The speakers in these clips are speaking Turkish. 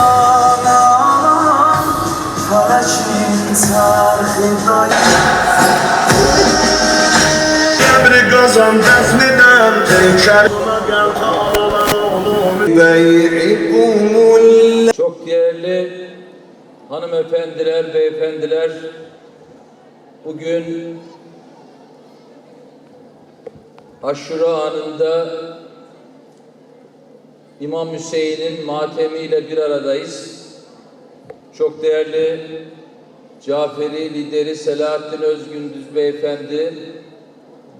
Ağlanan kara Kabri gazan Çok değerli hanımefendiler, beyefendiler bugün aşura anında İmam Hüseyin'in matemiyle bir aradayız. Çok değerli Caferi lideri Selahattin Özgündüz Beyefendi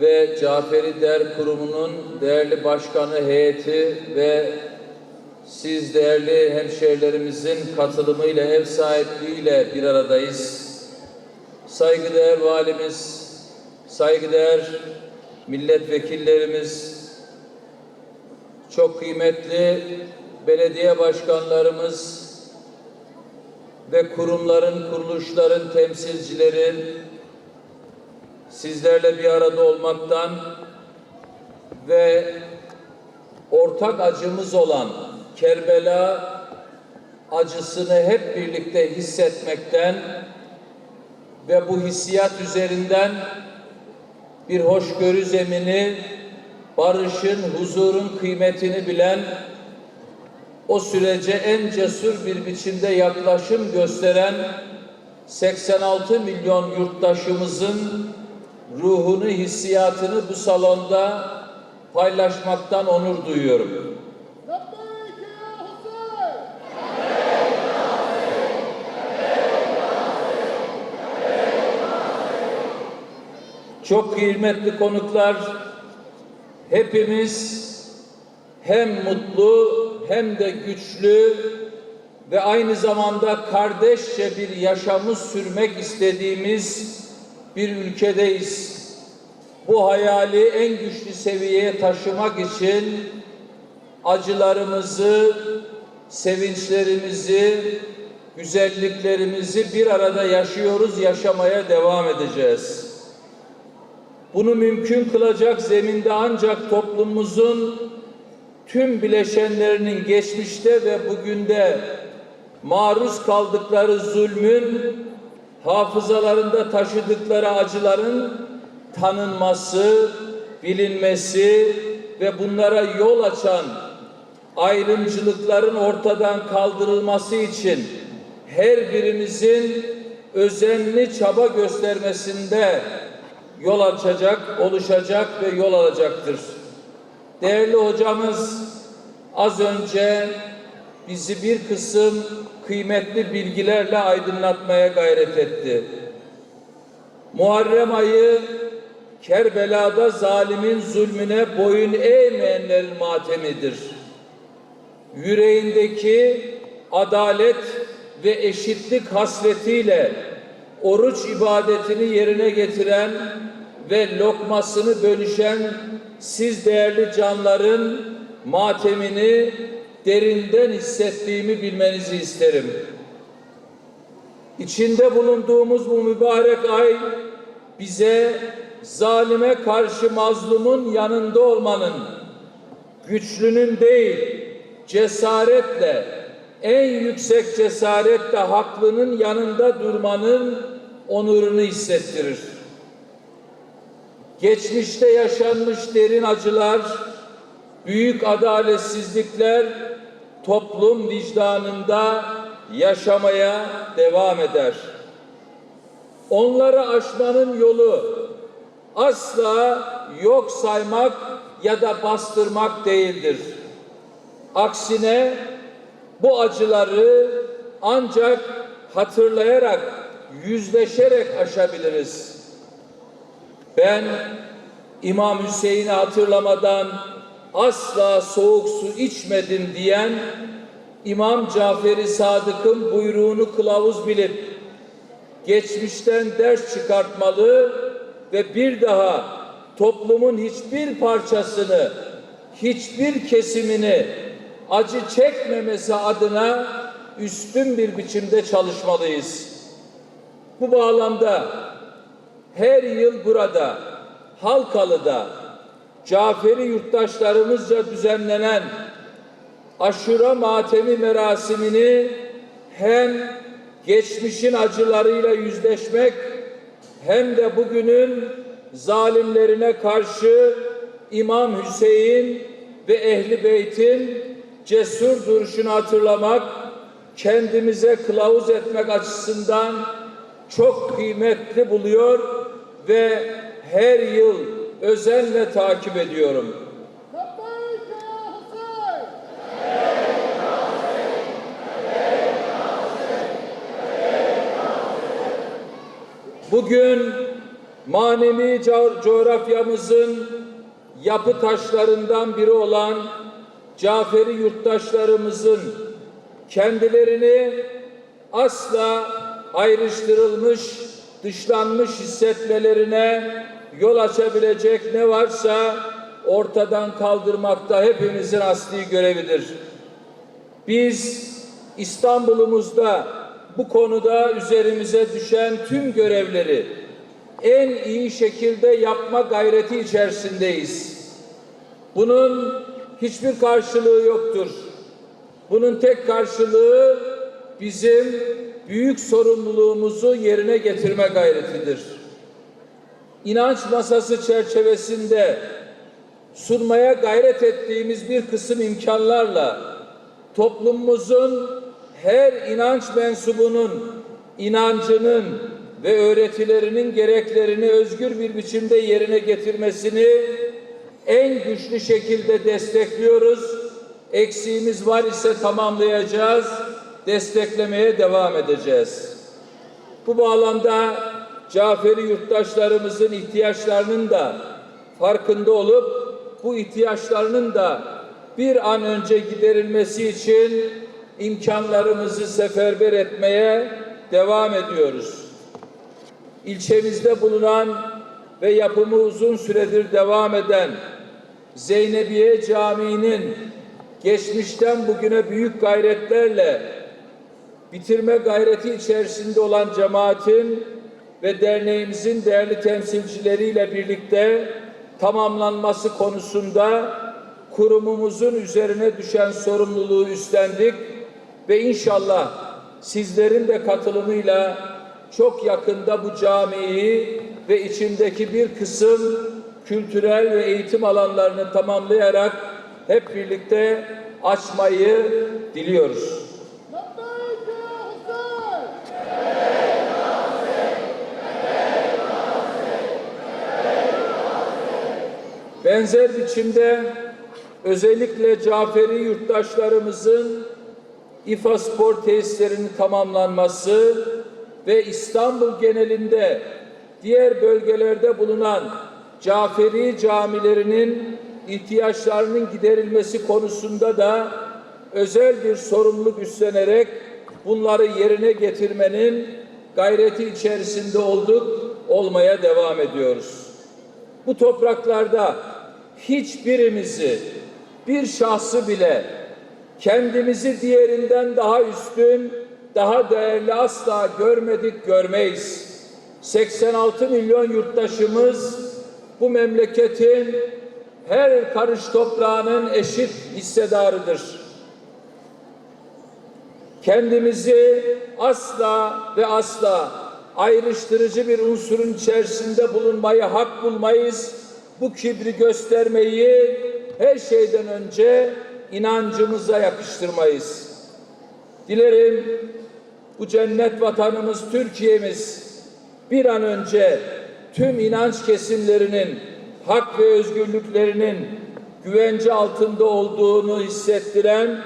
ve Caferi Der Kurumu'nun değerli başkanı heyeti ve siz değerli hemşehrilerimizin katılımıyla, ev sahipliğiyle bir aradayız. Saygıdeğer valimiz, saygıdeğer milletvekillerimiz, çok kıymetli belediye başkanlarımız ve kurumların, kuruluşların temsilcileri sizlerle bir arada olmaktan ve ortak acımız olan Kerbela acısını hep birlikte hissetmekten ve bu hissiyat üzerinden bir hoşgörü zemini, barışın, huzurun kıymetini bilen, o sürece en cesur bir biçimde yaklaşım gösteren 86 milyon yurttaşımızın ruhunu, hissiyatını bu salonda paylaşmaktan onur duyuyorum. Çok kıymetli konuklar, hepimiz hem mutlu hem de güçlü ve aynı zamanda kardeşçe bir yaşamı sürmek istediğimiz bir ülkedeyiz. Bu hayali en güçlü seviyeye taşımak için acılarımızı, sevinçlerimizi, güzelliklerimizi bir arada yaşıyoruz, yaşamaya devam edeceğiz. Bunu mümkün kılacak zeminde ancak toplumumuzun tüm bileşenlerinin geçmişte ve bugünde maruz kaldıkları zulmün, hafızalarında taşıdıkları acıların tanınması, bilinmesi ve bunlara yol açan ayrımcılıkların ortadan kaldırılması için her birimizin özenli çaba göstermesinde yol açacak, oluşacak ve yol alacaktır. Değerli hocamız az önce bizi bir kısım kıymetli bilgilerle aydınlatmaya gayret etti. Muharrem ayı Kerbela'da zalimin zulmüne boyun eğmeyenlerin matemidir. Yüreğindeki adalet ve eşitlik hasretiyle oruç ibadetini yerine getiren ve lokmasını bölüşen siz değerli canların matemini derinden hissettiğimi bilmenizi isterim. İçinde bulunduğumuz bu mübarek ay bize zalime karşı mazlumun yanında olmanın, güçlünün değil, cesaretle, en yüksek cesaretle haklının yanında durmanın onurunu hissettirir. Geçmişte yaşanmış derin acılar, büyük adaletsizlikler toplum vicdanında yaşamaya devam eder. Onları aşmanın yolu asla yok saymak ya da bastırmak değildir. Aksine bu acıları ancak hatırlayarak, yüzleşerek aşabiliriz. Ben İmam Hüseyin'i hatırlamadan asla soğuk su içmedim diyen İmam Caferi Sadık'ın buyruğunu kılavuz bilip geçmişten ders çıkartmalı ve bir daha toplumun hiçbir parçasını, hiçbir kesimini acı çekmemesi adına üstün bir biçimde çalışmalıyız. Bu bağlamda her yıl burada Halkalı'da Caferi yurttaşlarımızca düzenlenen aşura matemi merasimini hem geçmişin acılarıyla yüzleşmek hem de bugünün zalimlerine karşı İmam Hüseyin ve Ehli Beyt'in cesur duruşunu hatırlamak, kendimize kılavuz etmek açısından çok kıymetli buluyor ve her yıl özenle takip ediyorum. Bugün manevi co coğrafyamızın yapı taşlarından biri olan Caferi yurttaşlarımızın kendilerini asla ayrıştırılmış, dışlanmış hissetmelerine yol açabilecek ne varsa ortadan kaldırmakta hepimizin asli görevidir. Biz İstanbul'umuzda bu konuda üzerimize düşen tüm görevleri en iyi şekilde yapma gayreti içerisindeyiz. Bunun hiçbir karşılığı yoktur. Bunun tek karşılığı bizim büyük sorumluluğumuzu yerine getirme gayretidir. İnanç masası çerçevesinde sunmaya gayret ettiğimiz bir kısım imkanlarla toplumumuzun her inanç mensubunun inancının ve öğretilerinin gereklerini özgür bir biçimde yerine getirmesini en güçlü şekilde destekliyoruz. Eksiğimiz var ise tamamlayacağız, desteklemeye devam edeceğiz. Bu bağlamda Caferi yurttaşlarımızın ihtiyaçlarının da farkında olup bu ihtiyaçlarının da bir an önce giderilmesi için imkanlarımızı seferber etmeye devam ediyoruz. İlçemizde bulunan ve yapımı uzun süredir devam eden Zeynebiye Camii'nin geçmişten bugüne büyük gayretlerle bitirme gayreti içerisinde olan cemaatin ve derneğimizin değerli temsilcileriyle birlikte tamamlanması konusunda kurumumuzun üzerine düşen sorumluluğu üstlendik ve inşallah sizlerin de katılımıyla çok yakında bu camiyi ve içindeki bir kısım kültürel ve eğitim alanlarını tamamlayarak hep birlikte açmayı diliyoruz. Benzer biçimde özellikle Caferi yurttaşlarımızın İFA spor tesislerinin tamamlanması ve İstanbul genelinde diğer bölgelerde bulunan Caferi camilerinin ihtiyaçlarının giderilmesi konusunda da özel bir sorumluluk üstlenerek bunları yerine getirmenin gayreti içerisinde olduk, olmaya devam ediyoruz. Bu topraklarda hiçbirimizi, bir şahsı bile kendimizi diğerinden daha üstün, daha değerli asla görmedik, görmeyiz. 86 milyon yurttaşımız bu memleketin her karış toprağının eşit hissedarıdır. Kendimizi asla ve asla ayrıştırıcı bir unsurun içerisinde bulunmayı hak bulmayız. Bu kibri göstermeyi her şeyden önce inancımıza yakıştırmayız. Dilerim bu cennet vatanımız Türkiye'miz bir an önce tüm inanç kesimlerinin hak ve özgürlüklerinin güvence altında olduğunu hissettiren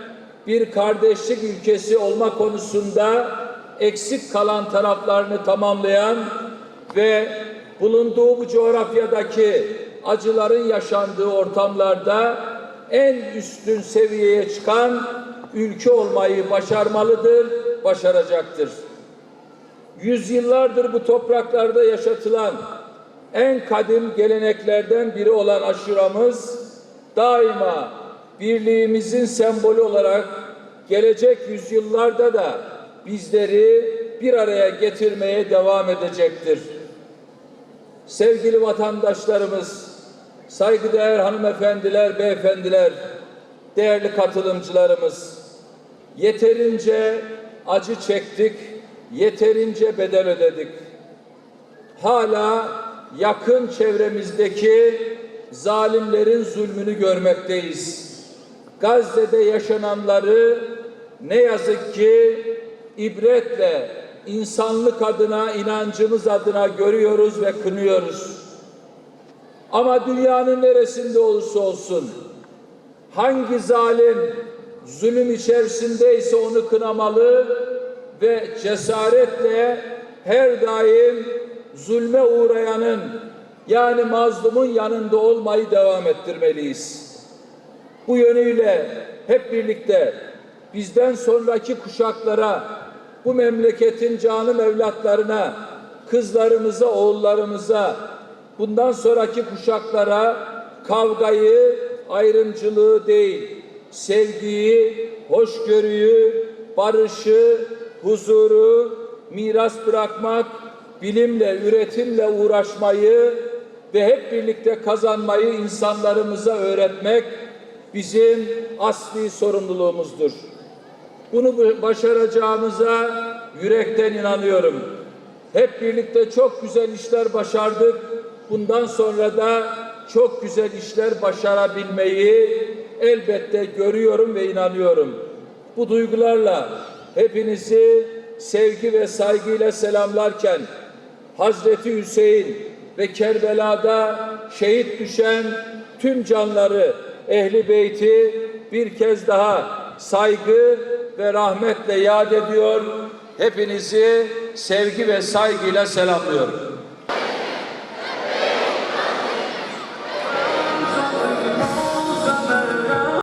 bir kardeşlik ülkesi olma konusunda eksik kalan taraflarını tamamlayan ve bulunduğu bu coğrafyadaki acıların yaşandığı ortamlarda en üstün seviyeye çıkan ülke olmayı başarmalıdır, başaracaktır. Yüzyıllardır bu topraklarda yaşatılan en kadim geleneklerden biri olan aşuramız daima birliğimizin sembolü olarak gelecek yüzyıllarda da bizleri bir araya getirmeye devam edecektir. Sevgili vatandaşlarımız, saygıdeğer hanımefendiler, beyefendiler, değerli katılımcılarımız, yeterince acı çektik, yeterince bedel ödedik. Hala yakın çevremizdeki zalimlerin zulmünü görmekteyiz. Gazze'de yaşananları ne yazık ki ibretle insanlık adına, inancımız adına görüyoruz ve kınıyoruz. Ama dünyanın neresinde olursa olsun hangi zalim zulüm içerisindeyse onu kınamalı ve cesaretle her daim zulme uğrayanın yani mazlumun yanında olmayı devam ettirmeliyiz. Bu yönüyle hep birlikte bizden sonraki kuşaklara, bu memleketin canım evlatlarına, kızlarımıza, oğullarımıza, bundan sonraki kuşaklara kavgayı, ayrımcılığı değil, sevgiyi, hoşgörüyü, barışı, huzuru, miras bırakmak, bilimle, üretimle uğraşmayı ve hep birlikte kazanmayı insanlarımıza öğretmek bizim asli sorumluluğumuzdur. Bunu başaracağımıza yürekten inanıyorum. Hep birlikte çok güzel işler başardık. Bundan sonra da çok güzel işler başarabilmeyi elbette görüyorum ve inanıyorum. Bu duygularla hepinizi sevgi ve saygıyla selamlarken Hazreti Hüseyin ve Kerbela'da şehit düşen tüm canları, ehli beyti bir kez daha saygı ve rahmetle yad ediyor. Hepinizi sevgi ve saygıyla selamlıyorum.